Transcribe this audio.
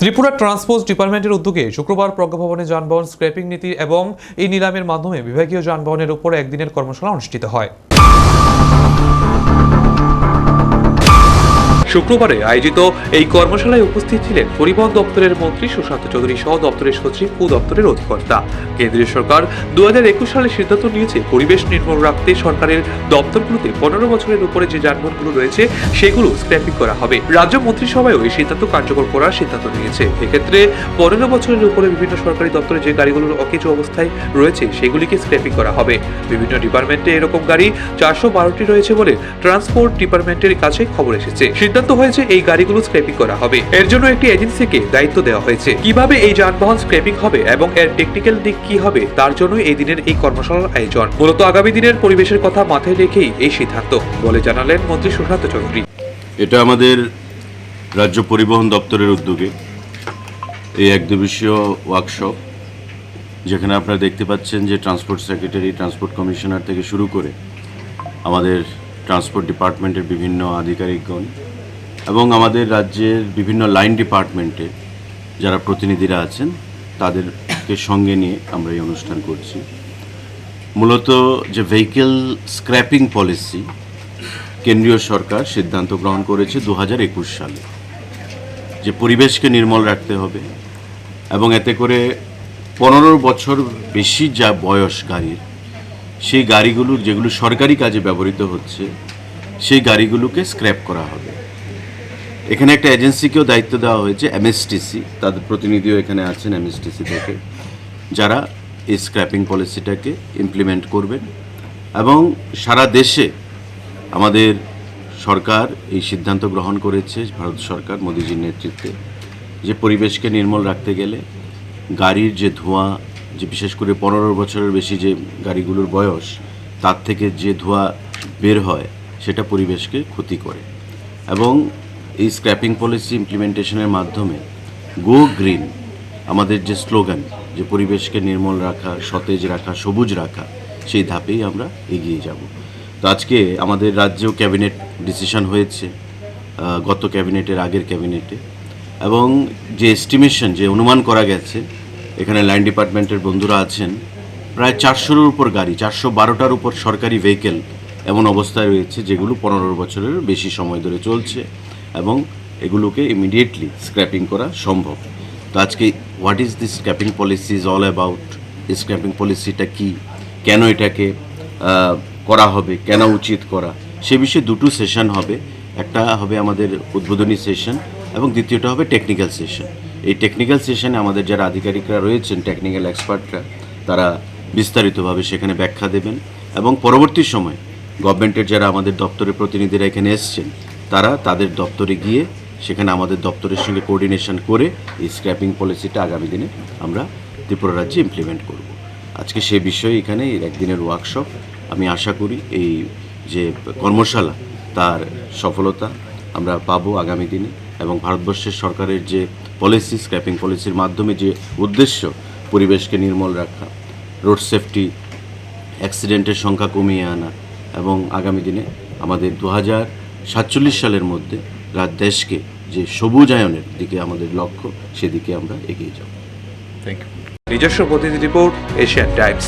Tripura transport ডিপার্টমেন্টের উদ্যোগে শুক্রবার প্রজ্ঞাভবনে যানবাহন স্ক্র্যাপিং নীতি এবং এই নিলামের মাধ্যমে বিভাগীয় যানবাহনের উপর একদিনের কর্মশালা অনুষ্ঠিত হয়। শুক্রবারে আয়োজিত এই কর্মশালায় উপস্থিত ছিলেন পরিবহন দপ্তরের মন্ত্রী সুশান্ত চৌধুরী সহ দপ্তরের সচিব ও দপ্তরের অধিকর্তা। কেন্দ্রীয় সরকার দুহাজার একুশ সালে সিদ্ধান্ত নিয়েছে পরিবেশ নির্মল রাখতে সরকারের দপ্তরগুলোতে পনেরো বছরের উপরে যে যানবাহনগুলো রয়েছে, সেগুলো স্ক্র্যাপিং করা হবে। রাজ্য মন্ত্রিসভায়ও এই সিদ্ধান্ত কার্যকর করার সিদ্ধান্ত নিয়েছে। এক্ষেত্রে পনেরো বছরের উপরে বিভিন্ন সরকারি দপ্তরে যে গাড়িগুলোর অকেজ অবস্থায় রয়েছে, সেগুলিকে স্ক্র্যাপিং করা হবে। বিভিন্ন ডিপার্টমেন্টে এরকম গাড়ি চারশো বারোটি রয়েছে বলে ট্রান্সপোর্ট ডিপার্টমেন্টের কাছে খবর এসেছে। সিদ্ধান্ত হয়েছে এই গাড়িগুলো স্ক্র্যাপিং করা হবে। এর জন্য একটি এজেন্সিকে দায়িত্ব দেওয়া হয়েছে। কীভাবে এই যানবাহন স্ক্র্যাপিং হবে এবং এর টেকনিক্যাল দিক কি হবে, তার জন্য এই দিনের এই কর্মশালার আয়োজন। মূলত আগামী দিনের পরিবেশের কথা মাথায় রেখেই এই সিদ্ধান্ত। বলে জানালেন মন্ত্রী সুশান্ত চৌধুরী। এটা আমাদের রাজ্য পরিবহন দপ্তরের উদ্যোগে। এই এক দিবসীয় ওয়ার্কশপ যেখানে আপনারা দেখতে পাচ্ছেন যে ট্রান্সপোর্ট সেক্রেটারি ট্রান্সপোর্ট কমিশনার থেকে শুরু করে আমাদের ট্রান্সপোর্ট ডিপার্টমেন্টের বিভিন্ন আধিকারিকগণ এবং আমাদের রাজ্যের বিভিন্ন লাইন ডিপার্টমেন্টে যারা প্রতিনিধিরা আছেন, তাদেরকে সঙ্গে নিয়ে আমরা এই অনুষ্ঠান করছি। মূলত যে ভেহিকেল স্ক্র্যাপিং পলিসি কেন্দ্রীয় সরকার সিদ্ধান্ত গ্রহণ করেছে দু হাজার একুশ সালে। যে পরিবেশকে নির্মল রাখতে হবে এবং এতে করে পনেরো বছর বেশি যা বয়স গাড়ির, সেই গাড়িগুলো যেগুলো সরকারি কাজে ব্যবহৃত হচ্ছে, সেই গাড়িগুলোকে স্ক্র্যাপ করা হবে। এখানে একটা এজেন্সিকেও দায়িত্ব দেওয়া হয়েছে এমএসটিসি তাদের প্রতিনিধিও এখানে আছেন এমএসটিসি থেকে, যারা এই স্ক্র্যাপিং পলিসিটাকে ইমপ্লিমেন্ট করবেন। এবং সারা দেশে আমাদের সরকার এই সিদ্ধান্ত গ্রহণ করেছে, ভারত সরকার, মোদিজির নেতৃত্বে, যে পরিবেশকে নির্মল রাখতে গেলে গাড়ির যে ধোঁয়া, যে বিশেষ করে পনেরো বছরের বেশি যে গাড়িগুলোর বয়স, তার থেকে যে ধোঁয়া বের হয়, সেটা পরিবেশকে ক্ষতি করে। এবং এই স্ক্র্যাপিং পলিসি ইমপ্লিমেন্টেশনের মাধ্যমে গো গ্রিন আমাদের যে স্লোগান যে পরিবেশকে নির্মল রাখা, সতেজ রাখা, সবুজ রাখা, সেই ধাপেই আমরা এগিয়ে যাব। তো আজকে আমাদের রাজ্যেও ক্যাবিনেট ডিসিশন হয়েছে গত ক্যাবিনেটের আগের ক্যাবিনেটে এবং যে এস্টিমেশন যে অনুমান করা গেছে, এখানে লাইন ডিপার্টমেন্টের বন্ধুরা আছেন, প্রায় চারশোর উপর গাড়ি, চারশো বারোটার উপর সরকারি ভেহিকেল এমন অবস্থায় রয়েছে, যেগুলো পনেরো বছরের বেশি সময় ধরে চলছে। এবং এগুলোকে ইমিডিয়েটলি স্ক্র্যাপিং করা সম্ভব। তো আজকে what is this scrapping policy is all about scrapping পলিসিটা কি? কেন এটাকে করা হবে? কেন উচিত করা? সে বিষয়ে দুটো সেশন হবে। একটা হবে আমাদের উদ্বোধনী সেশন এবং দ্বিতীয়টা হবে টেকনিক্যাল সেশন এই টেকনিক্যাল সেশনে আমাদের যারা আধিকারিকরা রয়েছেন টেকনিক্যাল এক্সপার্টরা তারা বিস্তারিতভাবে সেখানে ব্যাখ্যা দেবেন। এবং পরবর্তী সময় গভর্নমেন্টের যারা আমাদের দপ্তরের প্রতিনিধিরা এখানে এসছেন তারা তাদের দপ্তরে গিয়ে সেখানে আমাদের দপ্তরের সঙ্গে কোঅর্ডিনেশন করে এই স্ক্র্যাপিং পলিসিটা আগামী দিনে আমরা ত্রিপুরা রাজ্যে ইমপ্লিমেন্ট করব। আজকে সে বিষয়ে এখানে একদিনের ওয়ার্কশপ আমি আশা করি এই যে কর্মশালা, তার সফলতা আমরা পাবো আগামী দিনে এবং ভারতবর্ষের সরকারের যে পলিসি স্ক্র্যাপিং পলিসির মাধ্যমে যে উদ্দেশ্য পরিবেশকে নির্মল রাখা রোড সেফটি অ্যাক্সিডেন্টের সংখ্যা কমিয়ে আনা এবং আগামী দিনে আমাদের দু হাজার সাতচল্লিশ সালের মধ্যে রাত দেশকে যে সবুজায়নের দিকে আমাদের লক্ষ্য, সেদিকে আমরা এগিয়ে যাব। থ্যাংক ইউ নিজস্ব প্রতিনিধি রিপোর্ট, এশিয়ান টাইমস।